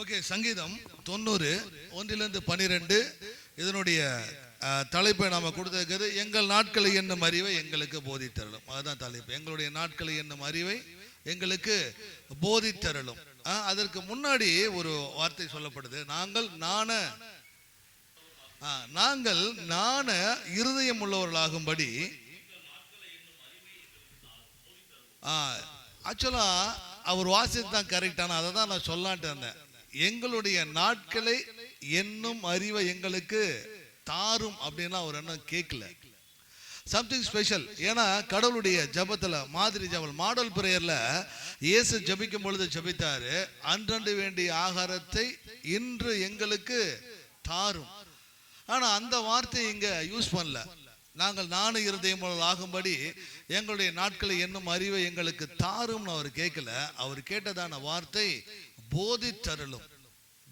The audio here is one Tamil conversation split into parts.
ஓகே சங்கீதம் தொண்ணூறு ஒன்றிலிருந்து பனிரெண்டு இதனுடைய தலைப்பை நாம கொடுத்திருக்கிறது எங்கள் நாட்களை என்னும் அறிவை எங்களுக்கு போதித்தரலும் அதுதான் தலைப்பு. எங்களுடைய நாட்களை என்னும் அறிவை எங்களுக்கு போதித்தரலும் அதற்கு முன்னாடி ஒரு வார்த்தை சொல்லப்படுது. நாங்கள் நாண நாங்கள் நாண இருதயம் உள்ளவர்களாகும்படி ஆக்சுவலா அவர் வாசித்து தான் கரெக்டான அதை தான் நான் சொல்லான்ட்டு இருந்தேன். எங்களுடைய நாட்களை என்னும் அறிவை எங்களுக்கு தாரும் அப்படின்னு அவர் என்ன கேட்கல சம்திங் ஸ்பெஷல் ஏன்னா கடவுளுடைய ஜபத்தில் மாதிரி ஜபல் மாடல் பிரேயரில் இயேசு ஜபிக்கும் பொழுது ஜபித்தாரு. அன்றண்டு வேண்டிய ஆகாரத்தை இன்று எங்களுக்கு தாரும். ஆனா அந்த வார்த்தையை இங்கே யூஸ் பண்ணல. நாங்கள் நானு இருதயம் ஆகும்படி எங்களுடைய நாட்களை என்னும் அறிவை எங்களுக்கு தாரும்னு அவர் கேட்கல. அவர் கேட்டதான வார்த்தை போதித்தருளும்.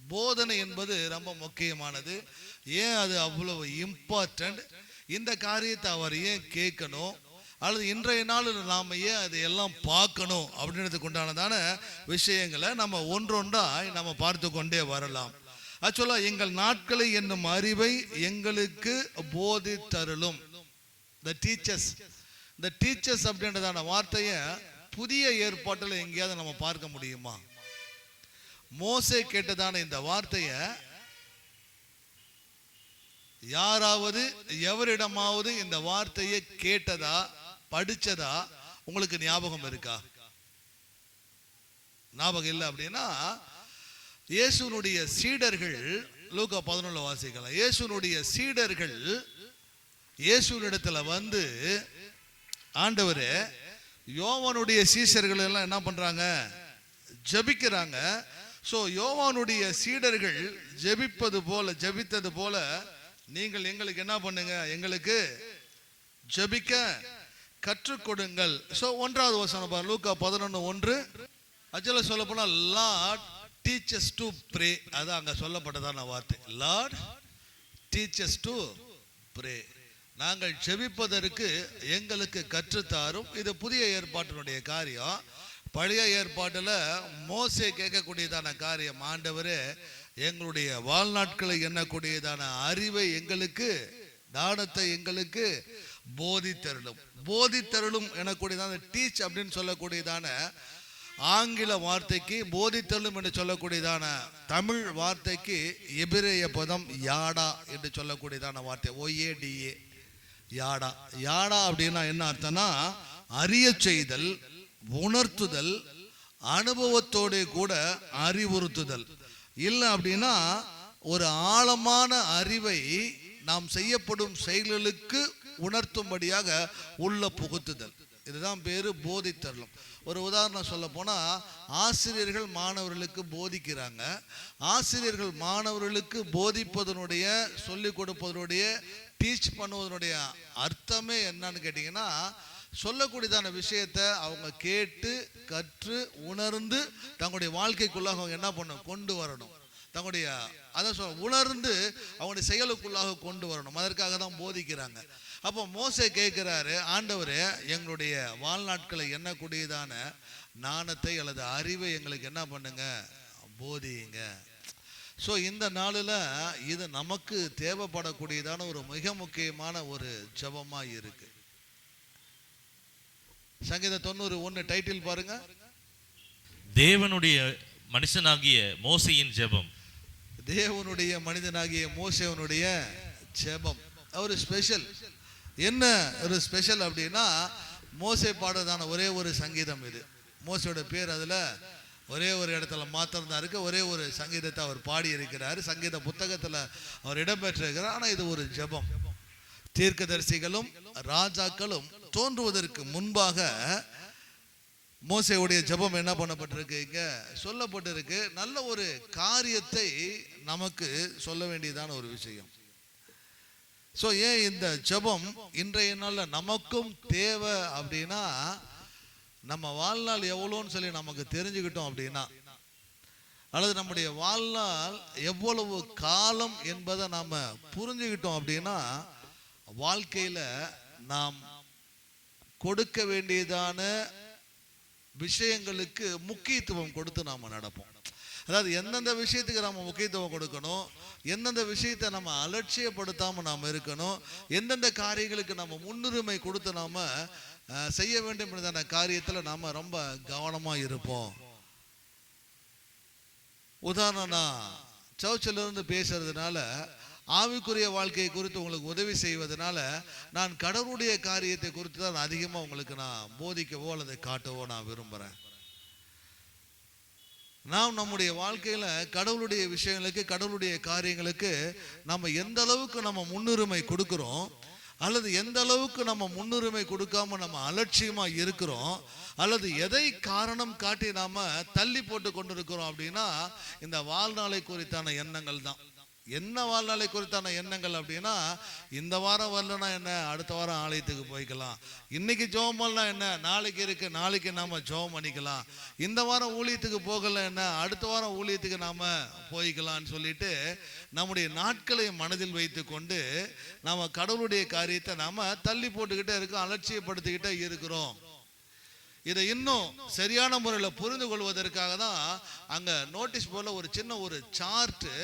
போதனை என்பது ரொம்ப முக்கியமானது. ஏன் அது அவ்வளவு இம்பார்ட்டன்ட் இந்த காரியத்தை அவர் ஏன் கேட்கணும்? அல்லது இன்றைய நாளில் நாம் ஏன் அதை எல்லாம் பார்க்கணும்? அப்படின்றதுக்கு உண்டானதான விஷயங்களை நம்ம ஒன்றொன்றாய் நம்ம பார்த்து கொண்டே வரலாம். ஆக்சுவலாக எங்கள் நாட்களை என்னும் அறிவை எங்களுக்கு போதித்தருளும். த டீச்சர்ஸ் இந்த டீச்சர்ஸ் அப்படின்றதான வார்த்தையை புதிய ஏற்பாட்டில் எங்கேயாவது நம்ம பார்க்க முடியுமா? மோசே கேட்டதான இந்த வார்த்தையை யாராவது எவரிடமாவது இந்த வார்த்தையை கேட்டதா படிச்சதா உங்களுக்கு ஞாபகம் இருக்கா? ஞாபகம் இல்லை அப்படின்னா இயேசுனுடைய சீடர்கள் லூக்கா பதினொன்று வாசிக்கலாம். இயேசுனுடைய சீடர்கள் இயேசுனிடத்துல வந்து ஆண்டவர் யோவானுடைய சீசர்கள் எல்லாம் என்ன பண்றாங்க? ஜெபிக்கிறாங்க. ஸோ யோவானுடைய சீடர்கள் ஜெபிப்பது போல ஜெபித்தது போல நீங்கள் எங்களுக்கு என்ன பண்ணுங்க? எங்களுக்கு ஜெபிக்க கற்றுக் கொடுங்கள். ஸோ ஒன்றாவது வசனம் பாரு லூக்கா பதினொன்று ஒன்று. அஜல சொல்ல போனால் லார்ட் டீச்சர்ஸ் டு ப்ரே அது அங்கே சொல்லப்பட்டதான வார்த்தை. லார்ட் டீச்சர்ஸ் டு ப்ரே நாங்கள் செவிப்பதற்கு எங்களுக்கு கற்றுத்தாரும். இது புதிய ஏற்பாட்டினுடைய காரியம். பழைய ஏற்பாட்டில் மோசே கேட்கக்கூடியதான காரியம். ஆண்டவரே எங்களுடைய வாழ்நாட்களை எண்ணக்கூடியதான அறிவை எங்களுக்கு தானத்தை எங்களுக்கு போதித்தருளும். போதித்தருளும் எனக்கூடியதான டீச் அப்படின்னு சொல்லக்கூடியதான ஆங்கில வார்த்தைக்கு போதித்தருளும் என்று சொல்லக்கூடியதான தமிழ் வார்த்தைக்கு எபிரேய பதம் யாடா என்று சொல்லக்கூடியதான வார்த்தை. ஒஏடிஏ யாடா யாடா அப்படின்னா என்ன அர்த்தம்னா அறிய செய்தல் உணர்த்துதல் அனுபவத்தோட கூட அறிவுறுத்துதல். இல்லை அப்படின்னா ஒரு ஆழமான அறிவை நாம் செய்யப்படும் செயல்களுக்கு உணர்த்தும்படியாக உள்ள புகுத்துதல். இதுதான் பேரு போதித்தரலும். ஒரு உதாரணம் சொல்ல போனா ஆசிரியர்கள் மாணவர்களுக்கு போதிக்கிறாங்க. ஆசிரியர்கள் மாணவர்களுக்கு போதிப்பதனுடைய சொல்லிக் கொடுப்பதனுடைய டீச் பண்ணுவதனுடைய அர்த்தமே என்னன்னு கேட்டிங்கன்னா சொல்லக்கூடியதான விஷயத்தை அவங்க கேட்டு கற்று உணர்ந்து தங்களுடைய வாழ்க்கைக்குள்ளாக அவங்க என்ன பண்ணணும்? கொண்டு வரணும். தங்களுடைய அதான் சொல்ல உணர்ந்து அவங்களுடைய செயலுக்குள்ளாக கொண்டு வரணும். அதற்காக தான் போதிக்கிறாங்க. அப்போ மோசே கேட்குறாரு ஆண்டவரே எங்களுடைய வாழ்நாட்களை எண்ணக்கூடியதான நாணத்தை அல்லது அறிவை எங்களுக்கு என்ன பண்ணுங்க? போதியுங்க. ஸோ இந்த நாளில் இது நமக்கு தேவைப்படக்கூடியதான ஒரு மிக முக்கியமான ஒரு ஜபமாக இருக்கு. சங்கீத தொண்ணூறு ஒன்று டைட்டில் பாருங்க. தேவனுடைய மனுஷனாகிய மோசையின் ஜெபம். தேவனுடைய மனிதனாகிய மோசேவனுடைய ஜெபம். ஒரு ஸ்பெஷல் என்ன ஒரு ஸ்பெஷல் அப்படின்னா மோசே பாடுறதான ஒரே ஒரு சங்கீதம் இது. மோசையோட பேர் அதில் ஒரே ஒரு இடத்துல மாத்திரம்தான் இருக்கு. ஒரே ஒரு சங்கீதத்தை அவர் பாடி இருக்கிறார் சங்கீத புத்தகத்தில் அவர் இடம்பெற்றிருக்கிறார். ஆனால் இது ஒரு ஜெபம். தீர்க்கதரிசிகளும் ராஜாக்களும் தோன்றுவதற்கு முன்பாக மோசையுடைய ஜெபம் என்ன பண்ணப்பட்டிருக்கு? இங்கே சொல்லப்பட்டிருக்கு. நல்ல ஒரு காரியத்தை நமக்கு சொல்ல வேண்டியதான ஒரு விஷயம். ஸோ ஏன் இந்த ஜெபம் இன்றைய நாளில் நமக்கும் தேவை அப்படின்னா நம்ம வாழ்நாள் எவ்வளோன்னு சொல்லி நமக்கு தெரிஞ்சுக்கிட்டோம் அப்படின்னா அல்லது நம்முடைய வாழ்நாள் எவ்வளவு காலம் என்பதை நாம் புரிஞ்சுக்கிட்டோம் அப்படின்னா வாழ்க்கையில் நாம் கொடுக்க வேண்டியதான விஷயங்களுக்கு முக்கியத்துவம் கொடுத்து நாம் நடப்போம். அதாவது எந்தெந்த விஷயத்துக்கு நம்ம முக்கியத்துவம் கொடுக்கணும் எந்தெந்த விஷயத்தை நம்ம அலட்சியப்படுத்தாம நாம் இருக்கணும் எந்தெந்த காரியங்களுக்கு நம்ம முன்னுரிமை கொடுத்து நாம செய்ய வேண்டும் என்றதான காரியத்துல நாம ரொம்ப கவனமா இருப்போம். உதாரணம்னா சர்ச்சிலிருந்து இருந்து பேசுறதுனால ஆவிக்குரிய வாழ்க்கையை குறித்து உங்களுக்கு உதவி செய்வதனால நான் கடவுளுடைய காரியத்தை குறித்து தான் அதிகமாக உங்களுக்கு நான் போதிக்கவோ அல்லது காட்டவோ நான் விரும்புகிறேன் நாம் நம்முடைய வாழ்க்கையில கடவுளுடைய விஷயங்களுக்கு கடவுளுடைய காரியங்களுக்கு நம்ம எந்த அளவுக்கு நம்ம முன்னுரிமை கொடுக்கிறோம் அல்லது எந்த அளவுக்கு நம்ம முன்னுரிமை கொடுக்காம நம்ம அலட்சியமா இருக்கிறோம் அல்லது எதை காரணம் காட்டி நாம தள்ளி போட்டு கொண்டிருக்கிறோம் அப்படின்னா இந்த வாழ்நாளை குறித்தான எண்ணங்கள் தான். என்ன வாழ்நாளை குறித்தான எண்ணங்கள் அப்படின்னா இந்த வாரம் வரலனா என்ன? அடுத்த வாரம் ஆலயத்துக்கு போய்க்கலாம். இன்னைக்கு ஜெபம் பண்ணலாம் என்ன? நாளைக்கு இருக்கு நாளைக்கு நாம ஜெபம் பண்ணிக்கலாம். இந்த வாரம் ஊழியத்துக்கு போகல என்ன? அடுத்த வாரம் ஊழியத்துக்கு நாம போய்க்கலாம்னு சொல்லிட்டு நம்முடைய நாட்களை மனதில் வைத்து கொண்டு நாம கடவுளுடைய காரியத்தை நாம தள்ளி போட்டுக்கிட்டே இருக்கோம் அலட்சியப்படுத்திக்கிட்டே இருக்கிறோம். இதை இன்னும் சரியான முறையில் புரிந்து கொள்வதற்காக தான் அங்கே நோட்டீஸ் போல ஒரு சின்ன ஒரு சார்ட்டு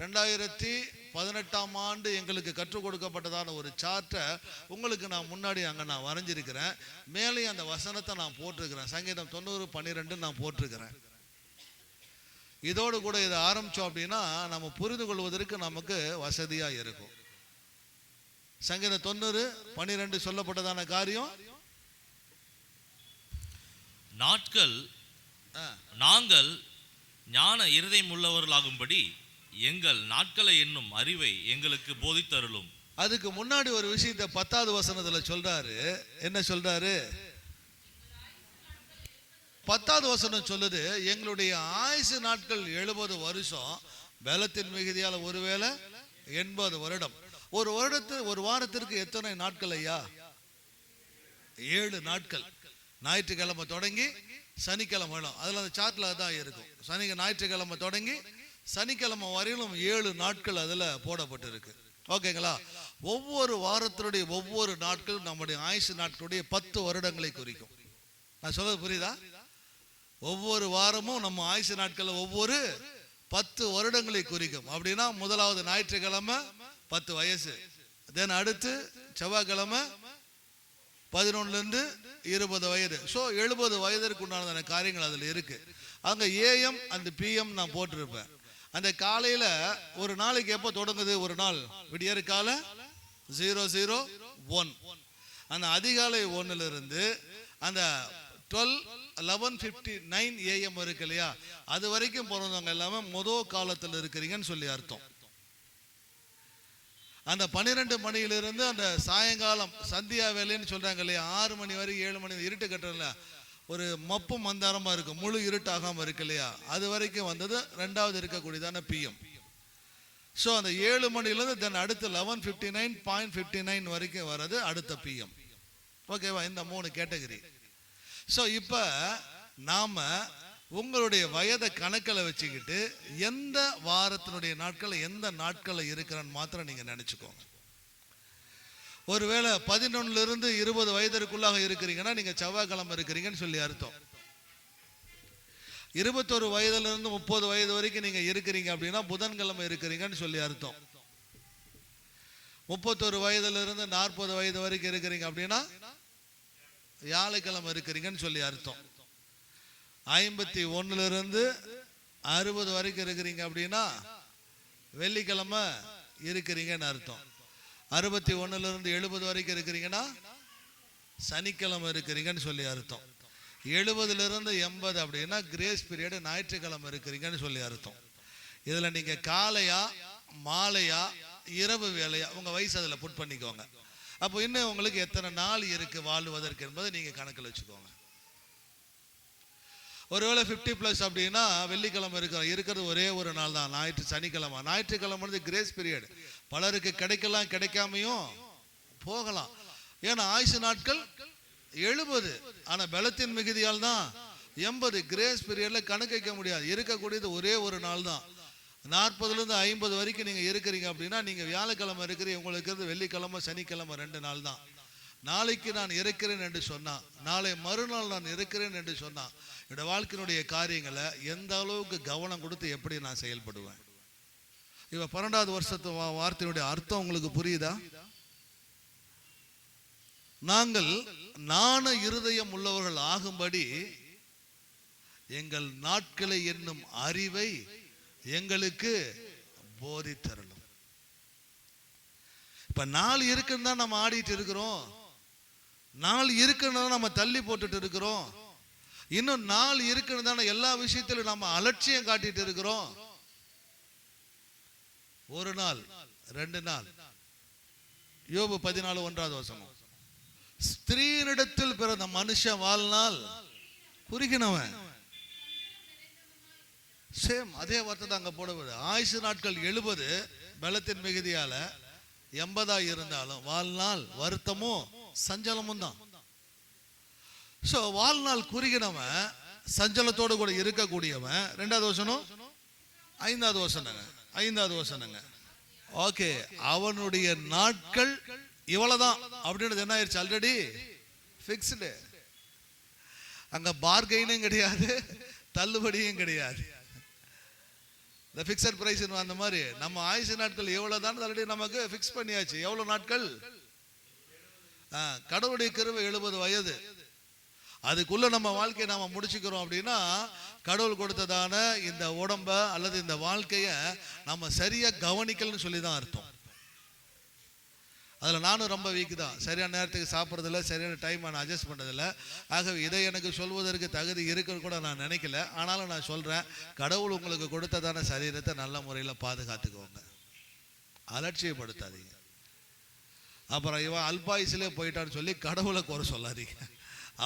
ரெண்டாயிரத்தி பதினெட்டாம் ஆண்டு எங்களுக்கு கற்றுக் கொடுக்கப்பட்டதான ஒரு சார்ட்டை உங்களுக்கு நான் முன்னாடி அங்கே நான் வரைஞ்சிருக்கிறேன். மேலேயும் அந்த வசனத்தை நான் போட்டிருக்கிறேன். சங்கீதம் தொண்ணூறு பன்னிரெண்டு நான் போட்டிருக்கிறேன். இதோடு கூட இதை ஆரம்பிச்சோம் அப்படின்னா நம்ம புரிந்து கொள்வதற்கு நமக்கு வசதியா இருக்கும். சங்கீதம் தொண்ணூறு பன்னிரெண்டு சொல்லப்பட்டதான காரியம்? நாட்கள் நாங்கள் ஞான இருதயம் உள்ளவர்களாகும்படி எங்கள் நாட்களை என்னும் அறிவை எங்களுக்கு போதித்தருளும். அதுக்கு முன்னாடி ஒரு விஷயத்தை பத்தாவது வசனத்துல சொல்றாரு. என்ன சொல்றாரு? பத்தாவது வசனம் சொல்லுது எங்களுடைய ஆயுசு நாட்கள் எழுபது வருஷம் பலத்தின் மிகுதியால ஒருவேளை எண்பது வருடம். ஒரு வருடத்து ஒரு வாரத்திற்கு எத்தனை நாட்கள் ஐயா? ஏழு நாட்கள். ஞாயிற்றுக்கிழமை தொடங்கி சனிக்கிழமை அதுல அதில் அந்த சார்ட்டில் தான் இருக்கும். சனி ஞாயிற்றுக்கிழமை தொடங்கி சனிக்கிழமை வரையிலும் ஏழு நாட்கள் அதில் போடப்பட்டிருக்கு. ஓகேங்களா? ஒவ்வொரு வாரத்தினுடைய ஒவ்வொரு நாட்களும் நம்முடைய ஆயுசு நாட்களுடைய பத்து வருடங்களை குறிக்கும். நான் சொல்றது புரியுதா? ஒவ்வொரு வாரமும் நம்ம ஆயுசு நாட்களில் ஒவ்வொரு பத்து வருடங்களை குறிக்கும். அப்படின்னா முதலாவது ஞாயிற்றுக்கிழமை பத்து வயசு. தென் அடுத்து செவ்வாய்க்கிழமை பதினொன்னுலேருந்து இருபது வயது. ஸோ எழுபது வயதிற்கு உண்டான காரியங்கள் அதில் இருக்கு. அங்கே ஏஎம் அந்த பிஎம் நான் போட்டிருப்பேன். அந்த காலையில ஒரு நாளைக்கு எப்போ தொடங்குது? ஒரு நாள். விடியற் கால ஜீரோ ஜீரோ ஒன் அந்த அதிகாலை ஒன்னுல இருந்து அந்த twelve eleven fifty nine AM இருக்கு இல்லையா? அது வரைக்கும் பிறந்தவங்க எல்லாமே மொதல் காலத்தில் இருக்கிறீங்கன்னு சொல்லி அர்த்தம். அந்த பன்னிரெண்டு மணியிலிருந்து அந்த சாயங்காலம் சந்தியா வேலைன்னு சொல்றாங்க இல்லையா? ஆறு மணி வரை ஏழு மணி இருட்டு கட்டுறதுல. ஒரு மப்பு மந்தாரமா இருக்கும் முழு இருட்டாகாம இருக்கு இல்லையா? அது வரைக்கும் வந்தது ரெண்டாவது இருக்கக்கூடியதான பிஎம் ஸோ அந்த ஏழு மணிலேருந்து தென் அடுத்து eleven fifty nine point fifty nine வரைக்கும் வர்றது அடுத்த பிஎம் ஓகேவா இந்த மூணு கேட்டகரி ஸோ இப்போ நாம் உங்களுடைய வயதை கணக்கில் வச்சுக்கிட்டு எந்த வாரத்தினுடைய நாட்களில் எந்த நாட்களில் இருக்கிறன்னு மாத்திரம் நீங்கள் நினச்சிக்கோங்க. ஒருவேளை பதினொன்னுல இருந்து இருபது வயதிற்குள்ளாக இருக்கிறீங்கன்னா நீங்கள் செவ்வாய்க்கிழமை இருக்கிறீங்கன்னு சொல்லி அர்த்தம். இருபத்தொரு வயதுல இருந்து முப்பது வயது வரைக்கும் நீங்க இருக்கிறீங்க அப்படின்னா புதன்கிழமை இருக்கிறீங்கன்னு சொல்லி அர்த்தம். முப்பத்தொரு வயதுல இருந்து நாற்பது வயது வரைக்கும் இருக்கிறீங்க அப்படின்னா வியாழக்கிழமை இருக்கிறீங்கன்னு சொல்லி அர்த்தம். ஐம்பத்தி ஒண்ணுல இருந்து அறுபது வரைக்கும் இருக்கிறீங்க அப்படின்னா வெள்ளிக்கிழமை இருக்கிறீங்கன்னு அர்த்தம். அறுபத்தி ஒன்றுலேருந்து எழுபது வரைக்கும் இருக்கிறீங்கன்னா சனிக்கிழமை இருக்கிறீங்கன்னு சொல்லி அர்த்தம். எழுபதுலேருந்து எண்பது அப்படின்னா கிரேஸ் பீரியடு ஞாயிற்றுக்கிழமை இருக்கிறீங்கன்னு சொல்லி அர்த்தம். இதில் நீங்கள் காலையா மாலையா இரவு வேலையா உங்கள் வயசு அதில் புட் பண்ணிக்கோங்க. அப்போ இன்னும் உங்களுக்கு எத்தனை நாள் இருக்குது வாழ்வதற்கு என்பதை நீங்கள் கணக்கில் வச்சுக்கோங்க. ஒருவேளை ஃபிஃப்டி ப்ளஸ் அப்படின்னா வெள்ளிக்கிழமை இருக்கிற இருக்கிறது ஒரே ஒரு நாள் தான். ஞாயிற்று சனிக்கிழமை. ஞாயிற்றுக்கிழமை வந்து கிரேஸ் பீரியட் பலருக்கு கிடைக்கலாம் கிடைக்காமையும் போகலாம். ஏன்னா ஆயுசு நாட்கள் எழுபது. ஆனால் பலத்தின் மிகுதியால் தான் எண்பது. கிரேஸ் பீரியட்ல கணக்கு வைக்க முடியாது. இருக்கக்கூடியது ஒரே ஒரு நாள் தான். நாற்பதுலேருந்து ஐம்பது வரைக்கும் நீங்கள் இருக்கிறீங்க அப்படின்னா நீங்கள் வியாழக்கிழமை இருக்கிறீங்க. உங்களுக்கு இருந்து வெள்ளிக்கிழமை சனிக்கிழமை ரெண்டு நாள் தான். நாளைக்கு நான் இருக்கிறேன் என்று சொன்னான். நாளை மறுநாள் நான் இருக்கிறேன் என்று சொன்னான். என்னோட வாழ்க்கையினுடைய காரியங்களை எந்த அளவுக்கு கவனம் கொடுத்து எப்படி நான் செயல்படுவேன்? இவ பன்னெண்டாவது வருஷத்து வா- வார்த்தையினுடைய அர்த்தம் உங்களுக்கு புரியுதா? நாங்கள் நாண இருதயம் உள்ளவர்கள் ஆகும்படி எங்கள் நாட்களை என்னும் அறிவை எங்களுக்கு போதித்தரணும். இப்ப நாள் இருக்குன்னு தான் நம்ம ஆடிட்டு இருக்கிறோம். நாள் இருக்குன்னு நம்ம தள்ளி போட்டுட்டு இருக்கிறோம். இன்னும் நாள் இருக்குன்னு தானே எல்லா விஷயத்திலும் நம்ம அலட்சியம் காட்டிட்டு இருக்கிறோம். ஒரு நாள் ரெண்டு நாள். யோபு பதினாலு ஒன்றாவது வசனம். ஸ்திரீனிடத்தில் பிறந்த மனுஷன் வாழ்நாள் குறுகினவன். சேம் அதே வார்த்தை தான் அங்க போடுவது. ஆயுசு நாட்கள் எழுபது பலத்தின் மிகுதியால எண்பதா இருந்தாலும் வாழ்நாள் வருத்தமும் சஞ்சலமும் தான் ஸோ வாழ்நாள் குறுகினவன் சஞ்சலத்தோடு கூட இருக்கக்கூடியவன் ரெண்டாவது வசனம்? ஐந்தாவது வசனங்க ஐந்தாவது வசனங்க. ஓகே அவனுடைய நாட்கள் இவ்வளவுதான். அப்படின்றது என்ன ஆயிடுச்சு ஆல்ரெடி ஃபிக்ஸ்டு அங்க பார்கெயினும் கிடையாது தள்ளுபடியும் கிடையாது. இந்த ஃபிக்ஸட் பிரைஸ் அந்த மாதிரி நம்ம ஆயுசு நாட்கள் எவ்வளோ தான் ஆல்ரெடி நமக்கு ஃபிக்ஸ் பண்ணியாச்சு. எவ்வளவு நாட்கள்? கடவுளுடைய கிருவை எழுபது வயது. அதுக்குள்ள நம்ம வாழ்க்கையை நாம முடிச்சுக்கிறோம் அப்படின்னா கடவுள் கொடுத்ததான இந்த உடம்ப அல்லது இந்த வாழ்க்கைய நம்ம சரியா கவனிக்கலன்னு சொல்லி தான் அர்த்தம். அதில் நானும் ரொம்ப வீக் தான். சரியான நேரத்துக்கு சாப்பிட்றதில்ல சரியான டைம் நான் அட்ஜஸ்ட் பண்ணதில்ல. ஆகவே இதை எனக்கு சொல்வதற்கு தகுதி இருக்குன்னு கூட நான் நினைக்கல. ஆனாலும் நான் சொல்கிறேன் கடவுள் உங்களுக்கு கொடுத்ததான சரீரத்தை நல்ல முறையில் பாதுகாத்துக்கோங்க. அலட்சியப்படுத்தாதீங்க. அப்புறம் இவன் அல்பாயுசிலே போயிட்டான்னு சொல்லி கடவுளை குறை சொல்லாதீங்க.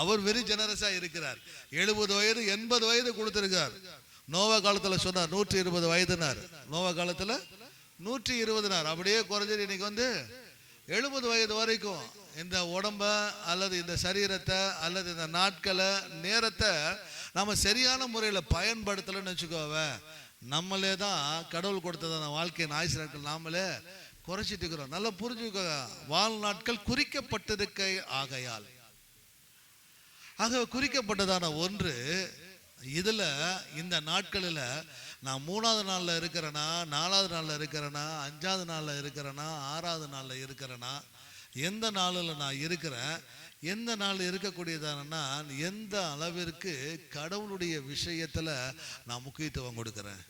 அவர் வெரி ஜெனரஸாக இருக்கிறார். எழுபது வயது எண்பது வயது கொடுத்துருக்கார். நோவா காலத்தில் சொன்னார் நூற்றி இருபது வயதுனார். நோவா காலத்தில் நூற்றி இருபதுனார். அப்படியே குறைஞ்சது இன்னைக்கு வந்து எழுபது வயது வரைக்கும் இந்த உடம்ப அல்லது இந்த சரீரத்தை அல்லது இந்த நாட்களை நேரத்தை நம்ம சரியான முறையில் பயன்படுத்தலைன்னு வச்சுக்கோவே நம்மளே தான் கடவுள் கொடுத்ததான வாழ்க்கையின் ஆயுசு நாட்கள் நாமளே குறைச்சிட்டு இருக்கிறோம். நல்லா புரிஞ்சுக்க வாழ்நாட்கள் குறிக்கப்பட்டிருக்க ஆகையால். ஆக குறிக்கப்பட்டதான ஒன்று இதில் இந்த நாட்களில் நான் மூணாவது நாளில் இருக்கிறேன்னா நாலாவது நாளில் இருக்கிறேன்னா அஞ்சாவது நாளில் இருக்கிறேன்னா ஆறாவது நாளில் இருக்கிறேன்னா எந்த நாளில் நான் இருக்கிறேன் எந்த நாள் இருக்கக்கூடியதானா எந்த அளவிற்கு கடவுளுடைய விஷயத்தில் நான் முக்கியத்துவம் கொடுக்குறேன்.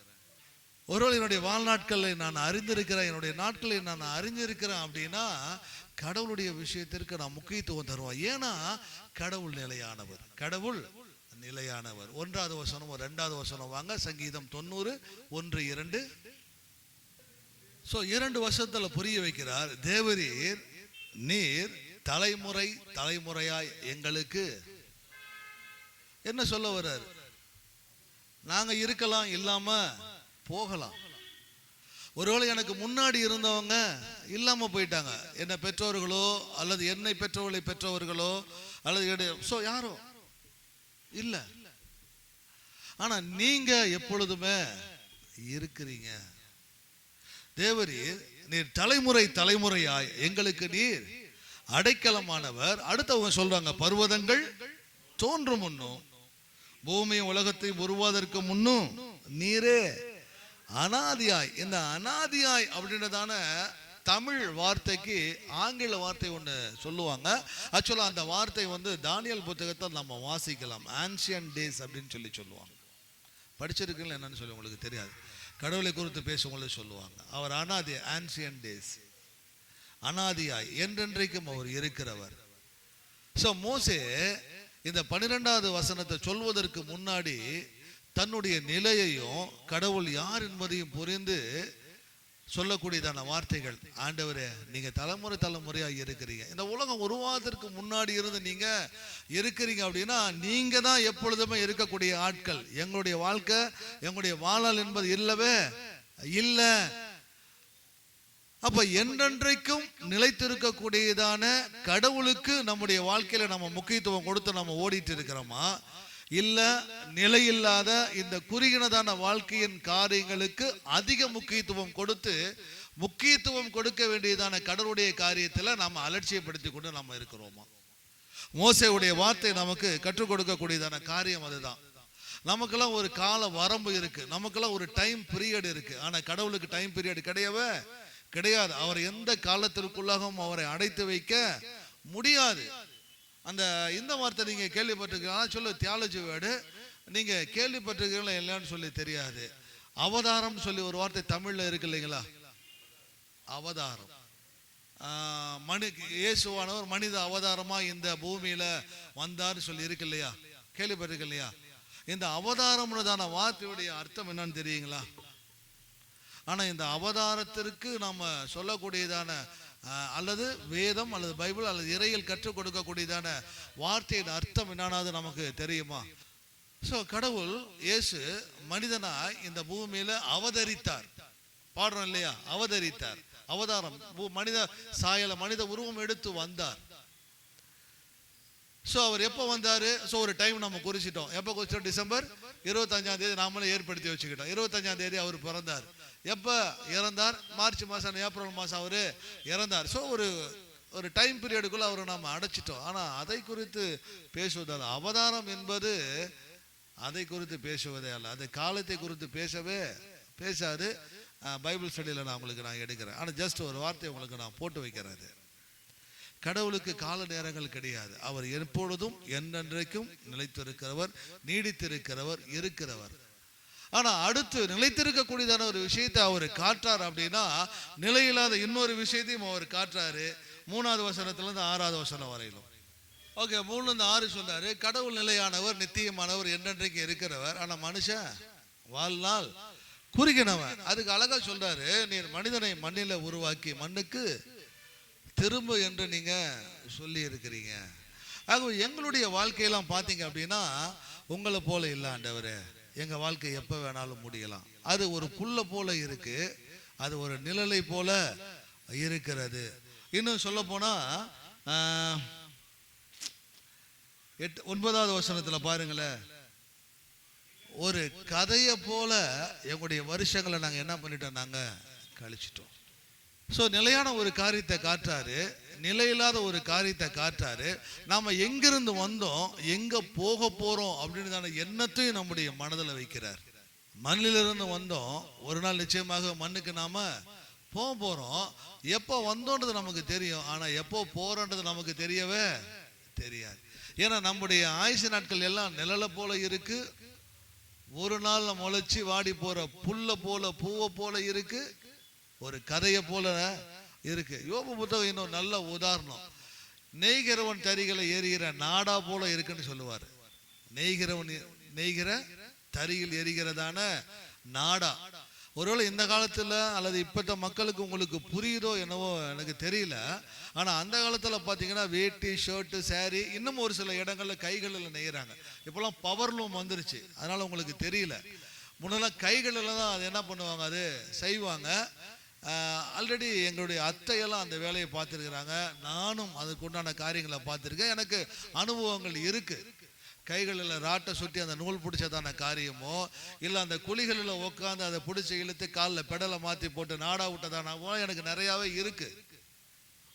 ஒருவேளை என்னுடைய வாழ்நாட்களை நான் அறிந்திருக்கிறேன் என்னுடைய நாட்களை நான் அறிஞ்சிருக்கிறேன் அப்படின்னா கடவுளுடைய விஷயத்திற்கு நான் முக்கியத்துவம் தருவோம். ஏன்னா கடவுள் நிலையானவர். கடவுள் நிலையானவர். ஒன்றாவது வசனம் ரெண்டாவது வசனம் வாங்க. சங்கீதம் தொண்ணூறு ஒன்று இரண்டு. ஸோ இரண்டு வருஷத்துல புரிய வைக்கிறார் தேவரீர் நீர் தலைமுறை தலைமுறையாய் எங்களுக்கு. என்ன சொல்ல வர்றார்? நாங்க இருக்கலாம் இல்லாம போகலாம். ஒருவேளை எனக்கு முன்னாடி இருந்தவங்க இல்லாம போயிட்டாங்க. என்னை பெற்றோர்களோ அல்லது என்னை பெற்றவர்களை பெற்றவர்களோ அல்லது ஸோ யாரோ? இல்ல. ஆனா நீங்க எப்பொழுதுமே இருக்கிறீங்க. தேவரீர் நீர் தலைமுறை தலைமுறையாய் எங்களுக்கு நீர் அடைக்கலமானவர். அடுத்தவங்க சொல்றாங்க பர்வதங்கள் தோன்றும் முன்னும் பூமியும் உலகத்தை உருவாதற்கு முன்னும் நீரே. அனாதியாய் இந்த அனாதியாய் அப்படின்றதான தமிழ் வார்த்தைக்கு ஆங்கில வார்த்தை ஒன்று சொல்லுவாங்க. ஆக்சுவலாக அந்த வார்த்தை வந்து தானியல் புத்தகத்தை நம்ம வாசிக்கலாம். ஆன்சியன் டேஸ் அப்படின்னு சொல்லி சொல்லுவாங்க. படிச்சிருக்கீங்களா என்னன்னு சொல்லி உங்களுக்கு தெரியாது. கடவுளை குறித்து பேசுவங்களுக்கு சொல்லுவாங்க. அவர் அனாதி ஆன்சியன் டேஸ் அனாதியாய் என்றென்றைக்கும் அவர் இருக்கிறவர். ஸோ மோசே இந்த பன்னிரெண்டாவது வசனத்தை சொல்வதற்கு முன்னாடி தன்னுடைய நிலையையும் கடவுள் யார் என்பதையும் புரிந்து சொல்லக்கூடியதான வார்த்தைகள். ஆண்டவரே நீங்க தலைமுறை தலைமுறையா இருக்கிறீங்க. இந்த உலகம் உருவாவதற்கு முன்னாடி இருந்து நீங்க இருக்கிறீங்க அப்படின்னா நீங்க தான் எப்பொழுதுமே இருக்கக்கூடிய ஆட்கள். எங்களுடைய வாழ்க்கை எங்களுடைய வாழல் என்பது இல்லவே இல்லை. அப்ப என்றென்றைக்கும் நிலைத்திருக்கக்கூடியதான கடவுளுக்கு நம்முடைய வாழ்க்கையில நம்ம முக்கியத்துவம் கொடுத்து நம்ம ஓடிட்டு இருக்கிறோமா? இல்ல நிலையில்லாத இந்த குறுகினதான வாழ்க்கையின் காரியங்களுக்கு அதிக முக்கியத்துவம் கொடுத்து முக்கியத்துவம் கொடுக்க வேண்டியதான கடவுளுடைய காரியத்தில் நாம் அலட்சியப்படுத்தி கொண்டு நம்ம இருக்கிறோமா? மோசையுடைய வார்த்தை நமக்கு கற்றுக் கொடுக்கக்கூடியதான காரியம் அதுதான். நமக்கெல்லாம் ஒரு கால வரம்பு இருக்கு. நமக்கெல்லாம் ஒரு டைம் பீரியட் இருக்கு. ஆனா கடவுளுக்கு டைம் பீரியட் கிடையவே கிடையாது. அவர் எந்த காலத்திற்குள்ளாகவும் அவரை அடைத்து வைக்க முடியாது. அந்த இந்த வார்த்தை நீங்க கேள்விப்பட்டிருக்கீங்களா? சொல்லு தியாலஜி வேர்டு நீங்க கேள்விப்பட்டிருக்கீங்களா இல்லைன்னு சொல்லி தெரியாது. அவதாரம் சொல்லி ஒரு வார்த்தை தமிழ்ல இருக்கு இல்லைங்களா? அவதாரம். ஆஹ் இயேசுவானவர் மனித அவதாரமா இந்த பூமியில வந்தார்னு சொல்லி இருக்கு இல்லையா? கேள்விப்பட்டிருக்கு இல்லையா? இந்த அவதாரம்னதான வார்த்தையுடைய அர்த்தம் என்னன்னு தெரியுங்களா? ஆனா இந்த அவதாரத்திற்கு நம்ம சொல்லக்கூடியதான அல்லது வேதம் அல்லது பைபிள் அல்லது இறையில் கற்றுக் கொடுக்கக்கூடியதான வார்த்தையின் அர்த்தம் என்னானது நமக்கு தெரியுமா? ஸோ கடவுள் இயேசு மனிதனாய் இந்த பூமியில அவதரித்தார். பாடுறோம் இல்லையா? அவதரித்தார். அவதாரம். மனித சாயல மனித உருவம் எடுத்து வந்தார். ஸோ அவர் எப்போ வந்தார்? ஸோ ஒரு டைம் நம்ம குறிச்சிட்டோம். எப்போ குறிச்சிட்டோம்? டிசம்பர் இருபத்தஞ்சாம் தேதி நாமளே ஏற்படுத்தி வச்சுக்கிட்டோம். இருபத்தஞ்சாம் தேதி அவர் பிறந்தார். எப்போ? இறந்தார். மார்ச் மாதம் ஏப்ரல் மாதம் அவர் இறந்தார். ஸோ ஒரு ஒரு டைம் பீரியடுக்குள்ளே அவரை நாம் அடைச்சிட்டோம். ஆனால் அதை குறித்து பேசுவதால் அவதாரம் என்பது அதை குறித்து பேசுவதே அல்ல. அது காலத்தை குறித்து பேசவே பேசாது. பைபிள் ஸ்டடியில் நான் உங்களுக்கு நான் எடுக்கிறேன். ஆனால் ஜஸ்ட் ஒரு வார்த்தை உங்களுக்கு நான் போட்டு வைக்கிறேன் கடவுளுக்கு கால நேரங்கள் கிடையாது. அவர் எப்பொழுதும் என்றென்றைக்கும் நிலைத்திருக்கிறவர் நீடித்திருக்கிறவர் இருக்கிறவர். ஆனால் அடுத்து நிலைத்திருக்கக்கூடியதான ஒரு விஷயத்தை அவர் காட்டுறார் அப்படின்னா நிலையில்லாத இன்னொரு விஷயத்தையும் அவர் காட்டுறாரு. மூணாவது வசனத்துலேருந்து ஆறாவது வசனம் வரையிலும். ஓகே மூணுலேருந்து ஆறு சொன்னார் கடவுள் நிலையானவர் நித்தியமானவர் என்றென்றைக்கு இருக்கிறவர். ஆனால் மனுஷன் வாழ்நாள் குறுகினவன். அதுக்கு அழகா சொல்றாரு நீர் மனிதனை மண்ணில உருவாக்கி மண்ணுக்கு திரும்ப என்று நீங்க சொல்லி இருக்கிறீங்க ஆக எங்களுடைய வாழ்க்கையெல்லாம் பார்த்தீங்க அப்படின்னா உங்களை போல இல்லை எங்க வாழ்க்கை எப்போ வேணாலும் முடியலாம். அது ஒரு புல்லை போல இருக்கு. அது ஒரு நிழலை போல இருக்கிறது. இன்னும் சொல்ல போனா ஆஹ், எட்டு ஒன்பதாவது வசனத்துல பாருங்களேன். ஒரு கதையை போல எங்களுடைய வருஷங்களை நாங்க என்ன பண்ணிட்டோம்? நாங்க கழிச்சிட்டோம். ஸோ நிலையான ஒரு காரியத்தை காட்டுறாரு. நிலையில்லாத ஒரு காரியத்தை காட்டாரு நாம எங்கிருந்து வந்தோம் எங்க போக போறோம் அப்படின்னு எண்ணத்தையும் நம்முடைய மனதில் வைக்கிறார். மண்ணிலிருந்து வந்தோம் ஒரு நாள் நிச்சயமாக மண்ணுக்கு நாம போக போறோம். எப்போ வந்தோன்றது நமக்கு தெரியும் ஆனா எப்போ போறோன்றது நமக்கு தெரியவே தெரியாது. ஏன்னா நம்முடைய ஆயுசு நாட்கள் எல்லாம் நிழலை போல இருக்கு. ஒரு நாள் முளைச்சி வாடி போற புல்ல போல பூவை போல இருக்கு. ஒரு கதையை போல இருக்கு. யோபு புத்தகம் இன்னும் நல்ல உதாரணம். நெய்கிறவன் தறிகளை எரிகிற நாடா போல இருக்குன்னு சொல்லுவார். நெய்கிறவன் நெய்கிற தறியில் எரிகிறதான நாடா. ஒருவேளை இந்த காலத்தில் அல்லது இப்போத்த மக்களுக்கு உங்களுக்கு புரியுதோ என்னவோ எனக்கு தெரியல. ஆனால் அந்த காலத்தில் பார்த்தீங்கன்னா வேட்டி ஷர்ட்டு சேரீ இன்னும் ஒரு சில இடங்களில் கைகளில் நெய்கிறாங்க. இப்போல்லாம் பவர் பவர்லூம் வந்துருச்சு. அதனால் உங்களுக்கு தெரியல. முன்னெல்லாம் கைகளில் தான் அது என்ன பண்ணுவாங்க? அது செய்வாங்க. ஆல்ரெடி எங்களுடைய அத்தையெல்லாம் அந்த வேலையை பார்த்துருக்குறாங்க. நானும் அதுக்கு உண்டான காரியங்களை பார்த்துருக்கேன். எனக்கு அனுபவங்கள் இருக்குது கைகளில் ராட்டை சுற்றி அந்த நூல் பிடிச்சதான காரியமோ இல்லை அந்த குழிகளில் உட்காந்து அதை பிடிச்சி இழுத்து காலில் பெடலை மாற்றி போட்டு நாடா விட்டதானவோ எனக்கு நிறையாவே இருக்குது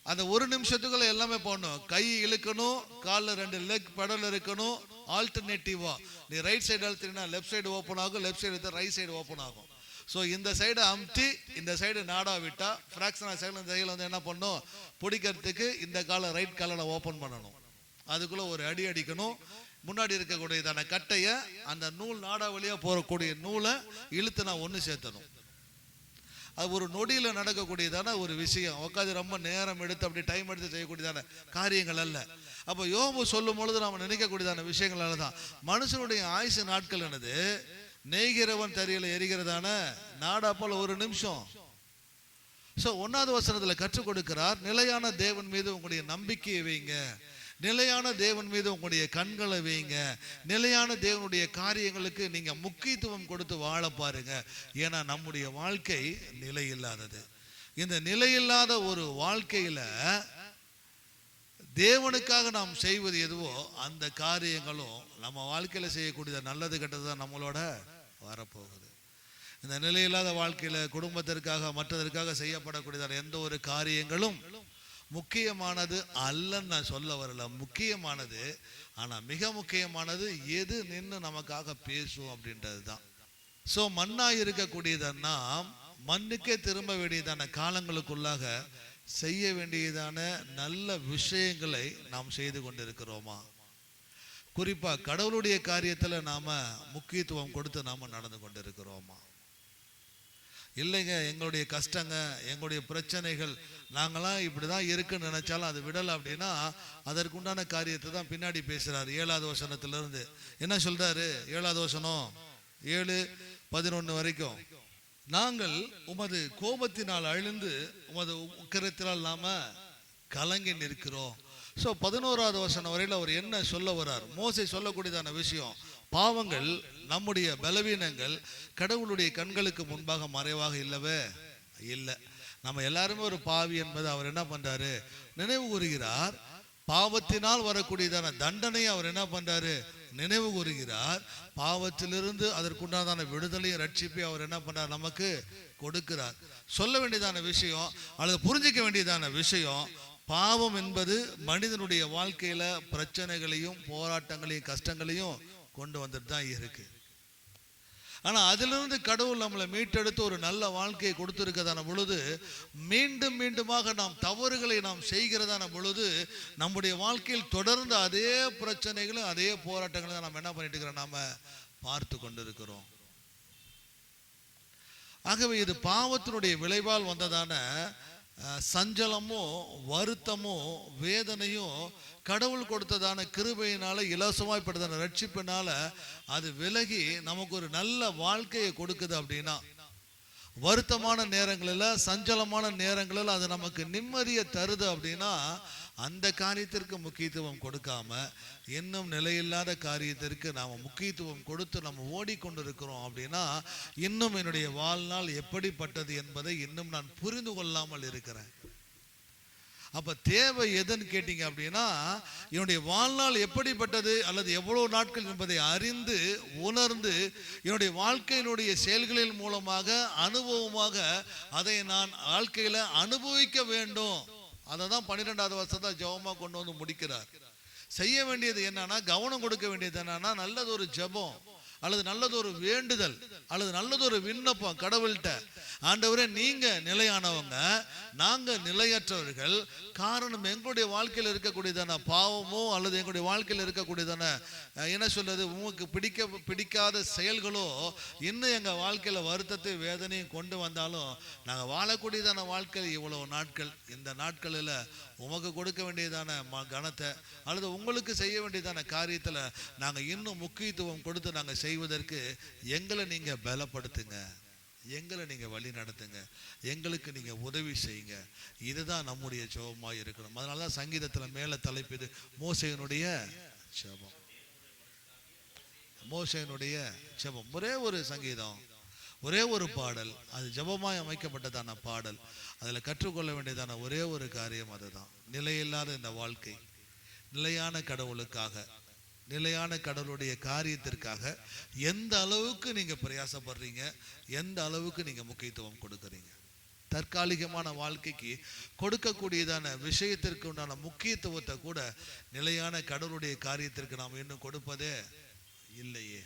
அந்த ஒரு நிமிஷத்துக்குள்ள எல்லாமே பண்ணணும் கை இழுக்கணும் காலில் ரெண்டு லெக் பெடல் இருக்கணும் ஆல்டர்னேட்டிவாக நீ ரைட் சைடு அழுத்தினா லெஃப்ட் சைடு ஓப்பன் ஆகும் left side right side open ஆகும். ஸோ இந்த சைடு அமுத்தி இந்த சைடு நாடா விட்டா ஃப்ராக்ஷன் சைடில் இந்த கையில் வந்து என்ன பண்ணும்? பிடிக்கிறதுக்கு இந்த காலை ரைட் காலில் ஓப்பன் பண்ணணும். அதுக்குள்ள ஒரு அடி அடிக்கணும். முன்னாடி இருக்கக்கூடியதான கட்டையை அந்த நூல் நாடா வழியாக போகக்கூடிய நூலை இழுத்து நான் ஒன்று சேர்த்தணும். அது ஒரு நொடியில் நடக்கக்கூடியதான ஒரு விஷயம். உட்காந்து ரொம்ப நேரம் எடுத்து அப்படி டைம் எடுத்து செய்யக்கூடியதான காரியங்கள் அல்ல. அப்போ யோபு சொல்லும் பொழுது நாம நினைக்கக்கூடியதான விஷயங்கள் தான் மனுஷனுடைய ஆயுசு நாட்கள் என்னது? நெய்கிறவன் தறியில எரிகிறதான நாடா போல ஒரு நிமிஷம். ஸோ ஒன்னாவது வசனத்துல கற்றுக் கொடுக்கிறார் நிலையான தேவன் மீது உங்களுடைய நம்பிக்கையை வைங்க. நிலையான தேவன் மீது உங்களுடைய கண்களை வைங்க. நிலையான தேவனுடைய காரியங்களுக்கு நீங்க முக்கியத்துவம் கொடுத்து வாழ பாருங்க. ஏன்னா நம்முடைய வாழ்க்கை நிலை இல்லாதது இந்த நிலையில்லாத ஒரு வாழ்க்கையில தேவனுக்காக நாம் செய்வது எதுவோ அந்த காரியங்களும் நம்ம வாழ்க்கையில செய்யக்கூடிய நல்லது கெட்டது தான் நம்மளோட வரப்போகுது. இந்த நிலையில்லாத வாழ்க்கையில் குடும்பத்திற்காக மற்றதற்காக செய்யப்படக்கூடியதான எந்த ஒரு காரியங்களும் முக்கியமானது அல்லன்னு நான் சொல்ல வரல. முக்கியமானது ஆனால் மிக முக்கியமானது எது நின்று நமக்காக பேசும் அப்படின்றது தான். ஸோ மண்ணாக இருக்கக்கூடியதன்னா மண்ணுக்கே திரும்ப வேண்டியதான காலங்களுக்குள்ளாக செய்ய வேண்டியதான நல்ல விஷயங்களை நாம் செய்து கொண்டிருக்கிறோமா? குறிப்பாக கடவுளுடைய காரியத்தில் நாம் முக்கியத்துவம் கொடுத்து நாம் நடந்து கொண்டிருக்கிறோமா? இல்லைங்க எங்களுடைய கஷ்டங்க எங்களுடைய பிரச்சனைகள் நாங்களாம் இப்படி தான் இருக்குன்னு நினைச்சாலும் அது விடலை அப்படின்னா அதற்குண்டான காரியத்தை தான் பின்னாடி பேசுகிறார் ஏழாவது வசனத்திலிருந்து என்ன சொல்கிறாரு ஏழாவது வசனம் ஏழு பதினொன்று வரைக்கும். நாங்கள் உமது கோபத்தினால் அழிந்து உமது உக்கிரத்தினால் நாம் கலங்கி நிற்கிறோம். ஸோ பதினோராவது வசனம் வரையில் அவர் என்ன சொல்ல வர்றார்? மோசை சொல்லக்கூடியதான விஷயம் பாவங்கள் நம்முடைய பலவீனங்கள் கடவுளுடைய கண்களுக்கு முன்பாக மறைவாக இல்லவே இல்லை. நம்ம எல்லாருமே ஒரு பாவி என்பது அவர் என்ன பண்றாரு? நினைவு கூறுகிறார். பாவத்தினால் வரக்கூடியதான தண்டனையை அவர் என்ன பண்றாரு? நினைவு கூறுகிறார். பாவத்திலிருந்து அதற்குண்டான விடுதலையும் ரட்சிப்பை அவர் என்ன பண்றார்? நமக்கு கொடுக்கிறார். சொல்ல வேண்டியதான விஷயம் அல்லது புரிஞ்சிக்க வேண்டியதான விஷயம் பாவம் என்பது மனிதனுடைய வாழ்க்கையில பிரச்சனைகளையும் போராட்டங்களையும் கஷ்டங்களையும் கொண்டு வந்துட்டு தான் இருக்கு. ஆனா அதிலிருந்து கடவுள் நம்மளை மீட்டெடுத்து ஒரு நல்ல வாழ்க்கையை கொடுத்துருக்கதான பொழுது மீண்டும் மீண்டுமாக நாம் தவறுகளை நாம் செய்கிறதான பொழுது நம்முடைய வாழ்க்கையில் தொடர்ந்து அதே பிரச்சனைகளும் அதே போராட்டங்களும் தான் நம்ம என்ன பண்ணிட்டு இருக்கிறோம் நாம பார்த்து கொண்டிருக்கிறோம். ஆகவே இது பாவத்தினுடைய விளைவால் வந்ததான சஞ்சலமும் சஞ்சலமோ வருத்தமோ வேதனையோ கடவுள் கொடுத்ததான கிருபையினால இலவசமாய்ப்படுதான ரட்சிப்பினால அது விலகி நமக்கு ஒரு நல்ல வாழ்க்கையை கொடுக்குது அப்படின்னா வருத்தமான நேரங்களில் சஞ்சலமான நேரங்களில் அது நமக்கு நிம்மதியை தருது அப்படின்னா அந்த காரியத்திற்கு முக்கியத்துவம் கொடுக்காம இன்னும் நிலையில்லாத காரியத்திற்கு நாம் முக்கியத்துவம் கொடுத்து நம்ம ஓடிக்கொண்டிருக்கிறோம் அப்படின்னா இன்னும் என்னுடைய வாழ்நாள் எப்படிப்பட்டது என்பதை இன்னும் நான் புரிந்து கொள்ளாமல் இருக்கிறேன். அப்ப தேவை எதுன்னு கேட்டீங்க அப்படின்னா என்னுடைய வாழ்நாள் எப்படிப்பட்டது அல்லது எவ்வளவு நாட்கள் என்பதை அறிந்து உணர்ந்து என்னுடைய வாழ்க்கையினுடைய செயல்களின் மூலமாக அனுபவமாக அதை நான் வாழ்க்கையில அனுபவிக்க வேண்டும். அதை தான் பன்னிரெண்டாவது வருஷத்தை ஜபமாக கொண்டு வந்து முடிக்கிறார். செய்ய வேண்டியது என்னன்னா கவனம் கொடுக்க வேண்டியது என்னன்னா ஒரு ஜெபம். அல்லது நல்லதொரு வேண்டுதல் அல்லது நல்லதொரு விண்ணப்பம் கடவுள்கிட்ட. ஆண்டவரே நீங்க நிலையானவங்க நாங்க நிலையற்றவர்கள் காரணம் எங்களுடைய வாழ்க்கையில் இருக்கக்கூடியதான பாவமோ அல்லது எங்களுடைய வாழ்க்கையில் இருக்கக்கூடியதான என்ன சொல்றது உங்களுக்கு பிடிக்க பிடிக்காத செயல்களோ இன்னும் எங்க வாழ்க்கையில வருத்தத்தை வேதனையும் கொண்டு வந்தாலும் நாங்க வாழக்கூடியதான வாழ்க்கை இவ்வளவு நாட்கள். இந்த நாட்களில் உமக்கு கொடுக்க வேண்டியதான ம- கனத்தை அல்லது உங்களுக்கு செய்ய வேண்டியதான காரியத்துல நாங்க இன்னும் முக்கியத்துவம் கொடுத்து நாங்க செய்வதற்கு எங்களை நீங்கள் பலப்படுத்துங்க. எங்களை நீங்கள் வழி நடத்துங்க. எங்களுக்கு நீங்கள் உதவி செய்யுங்க. இதுதான் நம்முடைய ஜெபமா இருக்கணும். அதனால தான் சங்கீதத்தில் மேலே தலைப்பிது மோசையனுடைய ஜெபம். மோசையனுடைய ஜெபம். ஒரே ஒரு சங்கீதம். ஒரே ஒரு பாடல். அது ஜபமாய் அமைக்கப்பட்டதான பாடல். அதில் கற்றுக்கொள்ள வேண்டியதான ஒரே ஒரு காரியம் அதுதான். நிலையில்லாத இந்த வாழ்க்கை. நிலையான கடவுளுக்காக. நிலையான கடவுளுடைய காரியத்திற்காக எந்த அளவுக்கு நீங்க பிரயாசப்படுறீங்க எந்த அளவுக்கு நீங்க முக்கியத்துவம் கொடுக்குறீங்க? தற்காலிகமான வாழ்க்கைக்கு கொடுக்கக்கூடியதான விஷயத்திற்கு உண்டான முக்கியத்துவத்தை கூட நிலையான கடவுளுடைய காரியத்திற்கு நாம் இன்னும் கொடுப்பதே இல்லையே.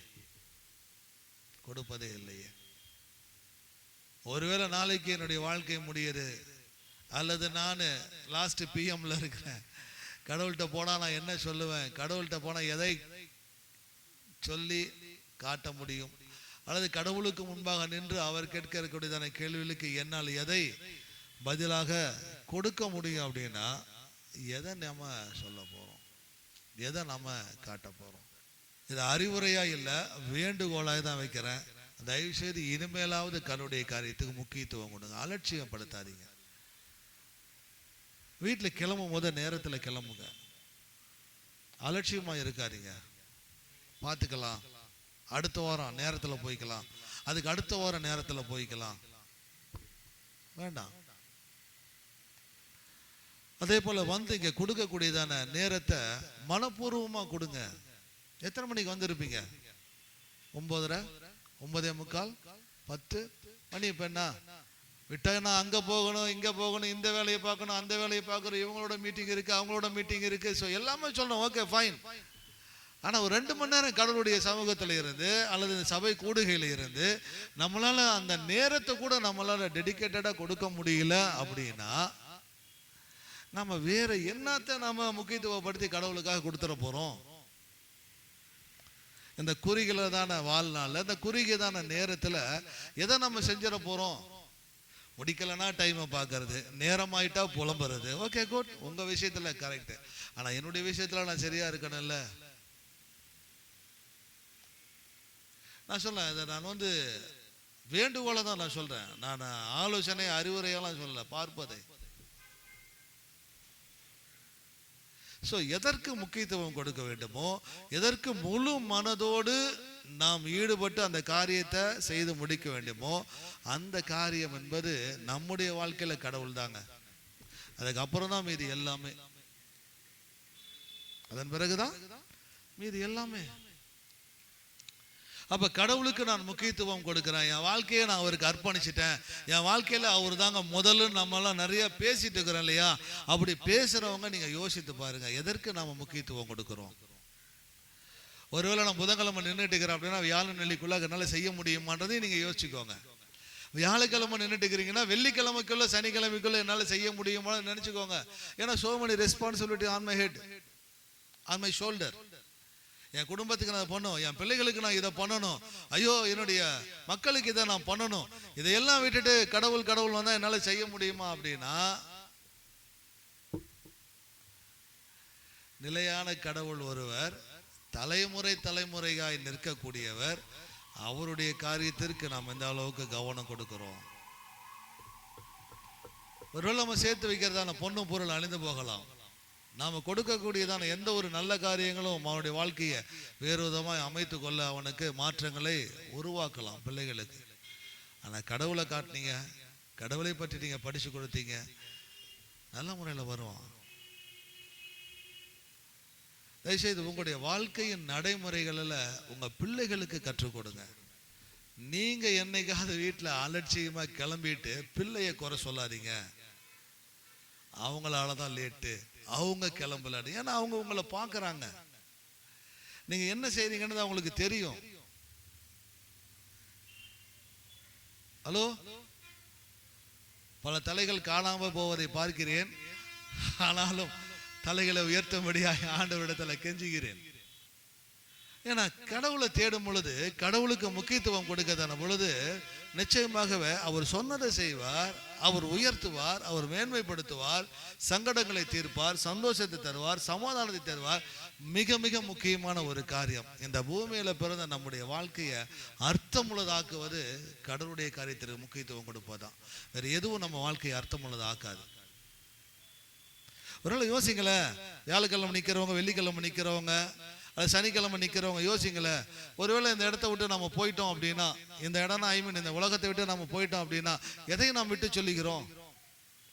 கொடுப்பதே இல்லையே. ஒருவேளை நாளைக்கு என்னுடைய வாழ்க்கை முடியுது அல்லது நான் லாஸ்ட் பிஎம்ல இருக்கிறேன் கடவுள்கிட்ட போனா நான் என்ன சொல்லுவேன்? கடவுள்கிட்ட போனால் எதை சொல்லி காட்ட முடியும்? அல்லது கடவுளுக்கு முன்பாக நின்று அவர் கேட்க இருக்கக்கூடியதான கேள்விகளுக்கு என்னால் எதை பதிலாக கொடுக்க முடியும் அப்படின்னா எதை நம்ம சொல்ல போறோம்? எதை நம்ம காட்ட போறோம்? இது அறிவுரையா இல்லை வேண்டுகோளாக தான் வைக்கிறேன். தயவுசெய்து இனிமேலாவது கண்ணுடைய காரியத்துக்கு முக்கியத்துவம் கொடுங்க. அலட்சியப்படுத்தாதீங்க. வீட்டில் கிளம்பும் போது நேரத்தில் கிளம்புங்க. அலட்சியமா இருக்காதீங்க. பார்த்துக்கலாம் அடுத்த வாரம் நேரத்தில் போய்க்கலாம். அதுக்கு அடுத்த வாரம் நேரத்தில் போய்க்கலாம். வேண்டாம். அதே போல வந்து இங்க கொடுக்கக்கூடியதான நேரத்தை மனப்பூர்வமாக கொடுங்க. எத்தனை மணிக்கு வந்திருப்பீங்க? ஒன்பதரை ஒன்பதே முக்கால்? பத்து? மணி இப்போ என்ன? விட்டா அங்கே போகணும் இங்கே போகணும் இந்த வேலையை பார்க்கணும் அந்த வேலையை பார்க்கணும் இவங்களோட மீட்டிங் இருக்குது அவங்களோட மீட்டிங் இருக்குது ஸோ எல்லாமே சொல்லணும் ஓகே ஃபைன் ஆனால் ஒரு ரெண்டு மணி நேரம் கடவுளுடைய சமூகத்தில் இருந்து அல்லது இந்த சபை கூடுகையில் இருந்து நம்மளால் அந்த நேரத்தை கூட நம்மளால் டெடிக்கேட்டடாக கொடுக்க முடியல அப்படின்னா நம்ம வேற என்னத்தை நம்ம முக்கியத்துவப்படுத்தி கடவுளுக்காக கொடுத்துட போகிறோம் இந்த குறுகில தான வாழ்நாளில் இந்த குறுகியதான நேரத்தில் எதை நம்ம செஞ்சிட போகிறோம் முடிக்கலைன்னா டைமை பார்க்கறது. நேரமாயிட்டா புலம்புறது. ஓகே குட் உங்க விஷயத்தில் கரெக்ட் ஆனா என்னுடைய விஷயத்துல நான் சரியா இருக்கணும்ல? நான் சொல்ல இதை நான் வந்து வேண்டுகோளை தான் நான் சொல்றேன். நான் ஆலோசனை அறிவுரையெல்லாம் சொல்லல பார்ப்பதை. ஸோ எதற்கு முக்கியத்துவம் கொடுக்க வேண்டுமோ எதற்கு முழு மனதோடு நாம் ஈடுபட்டு அந்த காரியத்தை செய்து முடிக்க வேண்டுமோ அந்த காரியம் என்பது நம்முடைய வாழ்க்கையில கடவுள் தாங்க. அதுக்கப்புறம் தான் மீதி எல்லாமே. அதன் பிறகுதான் மீதி எல்லாமே. அப்ப கடவுளுக்கு நான் முக்கியத்துவம் கொடுக்கிறேன். என் வாழ்க்கையை நான் அவருக்கு அர்ப்பணிச்சிட்டேன். என் வாழ்க்கையில அவர் தாங்க முதல்ல நம்மலாம் நிறைய பேசிட்டு இருக்கிறோம் இல்லையா? அப்படி பேசுறவங்க நீங்க யோசித்து பாருங்க எதற்கு நாம முக்கியத்துவம் கொடுக்கிறோம்? ஒருவேளை நான் புதன்கிழமை நின்றுட்டு இருக்கிறேன் அப்படின்னா வியாழன் வெள்ளிக்குள்ள என்னால் செய்ய முடியுமான்றதையும் நீங்க யோசிச்சுக்கோங்க. வியாழக்கிழமை நின்றுட்டு இருக்கிறீங்கன்னா வெள்ளிக்கிழமைக்குள்ள சனிக்கிழமைக்குள்ள என்னால செய்ய முடியுமான்னு நினச்சிக்கோங்க. ஏன்னா so many responsibility on my head on my shoulder என் குடும்பத்துக்கு நான் பண்ணணும். என் பிள்ளைகளுக்கு நான் இதை பண்ணணும். ஐயோ என்னுடைய மக்களுக்கு இதை நான் பண்ணணும். இதையெல்லாம் விட்டுட்டு கடவுள் கடவுள் வந்தால் என்னால் செய்ய முடியுமா அப்படின்னா நிலையான கடவுள் ஒருவர் தலைமுறை தலைமுறையாய் நிற்கக்கூடியவர் அவருடைய காரியத்திற்கு நாம் எந்த அளவுக்கு கவனம் கொடுக்கிறோம்? ஒருவேளை நம்ம சேர்த்து வைக்கிறதான பொண்ணும் பொருள் அழிந்து போகலாம். நாம் கொடுக்கக்கூடியதான எந்த ஒரு நல்ல காரியங்களும் அவனுடைய வாழ்க்கையை வேறு விதமாய் அமைத்து கொள்ள அவனுக்கு மாற்றங்களை உருவாக்கலாம் பிள்ளைகளுக்கு. ஆனால் கடவுளை காட்டினீங்க கடவுளை பற்றி நீங்கள் படித்து கொடுத்தீங்க நல்ல முறையில் வருவான். தயவுசெய்து உங்களுடைய வாழ்க்கையின் நடைமுறைகளில் உங்க பிள்ளைகளுக்கு கற்றுக் கொடுங்க. நீங்க என்னைக்காவது வீட்டில் அலட்சியமா கிளம்பிட்டு பிள்ளைய குறை சொல்லாதீங்க. அவங்களால தான் லேட்டு அவங்க கிளம்பல. ஏன்னா அவங்க உங்களை பார்க்கறாங்க. நீங்க என்ன செய்றீங்கன்னு அவங்களுக்கு தெரியும். ஹலோ? பல தலைகள் காணாமல் போவதை பார்க்கிறேன். ஆனாலும் தலைகளை உயர்த்தும்படியாக ஆண்டவரிடத்துல கெஞ்சுகிறேன். ஏன்னா கடவுளை தேடும் பொழுது கடவுளுக்கு முக்கியத்துவம் கொடுக்கதான பொழுது நிச்சயமாகவே அவர் சொன்னதை செய்வார் அவர் உயர்த்துவார் அவர் மேன்மைப்படுத்துவார் சங்கடங்களை தீர்ப்பார் சந்தோஷத்தை தருவார் சமாதானத்தை தருவார். மிக மிக முக்கியமான ஒரு காரியம். இந்த பூமியில பிறந்த நம்முடைய வாழ்க்கையை அர்த்தமுள்ளதாக்குவது கடவுளுடைய காரியத்திற்கு முக்கியத்துவம் கொடுப்பதுதான். வேற எதுவும் நம்ம வாழ்க்கையை அர்த்தமுள்ளதாக்காது. ஒரு நாள் யோசிங்களேன் வியாழக்கிழமை நிற்கிறவங்க வெள்ளிக்கிழமை நிற்கிறவங்க அது சனிக்கிழமை நிற்கிறவங்க யோசிங்களேன் ஒருவேளை இந்த இடத்த விட்டு நம்ம போயிட்டோம் அப்படின்னா இந்த இடம்னா ஐ மீன் இந்த உலகத்தை விட்டு நம்ம போயிட்டோம் அப்படின்னா எதையும் நாம் விட்டு சொல்லிக்கிறோம்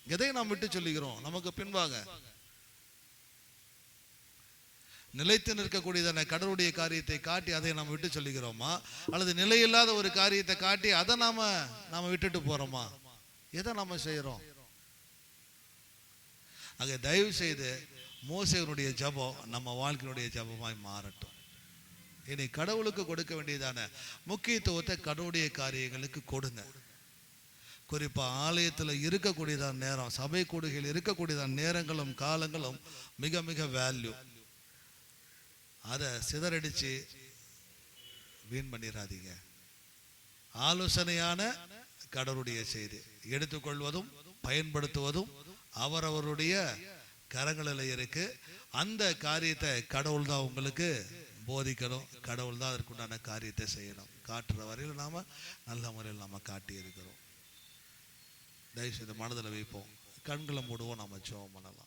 எதையும் நாம் விட்டு சொல்லிக்கிறோம் நமக்கு பின்பாக நிலைத்து நிற்கக்கூடியதான கடவுளுடைய காரியத்தை காட்டி அதை நாம் விட்டு சொல்லிக்கிறோமா அல்லது நிலையில்லாத ஒரு காரியத்தை காட்டி அதை நாம நாம விட்டுட்டு போறோமா? எதை நாம செய்யறோம்? ஆக தயவு செய்து மோசையனுடைய ஜபம் நம்ம வாழ்க்கையினுடைய ஜபமாய் மாறட்டும். இனி கடவுளுக்கு கொடுக்க வேண்டியதான முக்கியத்துவத்தை கடவுளுடைய காரியங்களுக்கு கொடுங்க. குறிப்பா ஆலயத்துல இருக்கக்கூடியதான நேரம் சபை கூடுகையில் இருக்கக்கூடியதான நேரங்களும் காலங்களும் மிக மிக வேல்யூ அதை சிதறடிச்சு வீண் பண்ணிடாதீங்க ஆலோசனையான கடவுளுடைய செய்தி எடுத்துக்கொள்வதும் பயன்படுத்துவதும் அவரவருடைய கரங்களில் இருக்கு. அந்த காரியத்தை கடவுள் தான் உங்களுக்கு போதிக்கணும். கடவுள் தான் அதற்குண்டான காரியத்தை செய்யணும். காட்டுற வரையில் நாம நல்ல முறையில் நாம காட்டி இருக்கிறோம். தயவுசெய்து மனதில் வைப்போம். கண்களை மூடுவோம். நாம ஜெபம் பண்ணலாம்.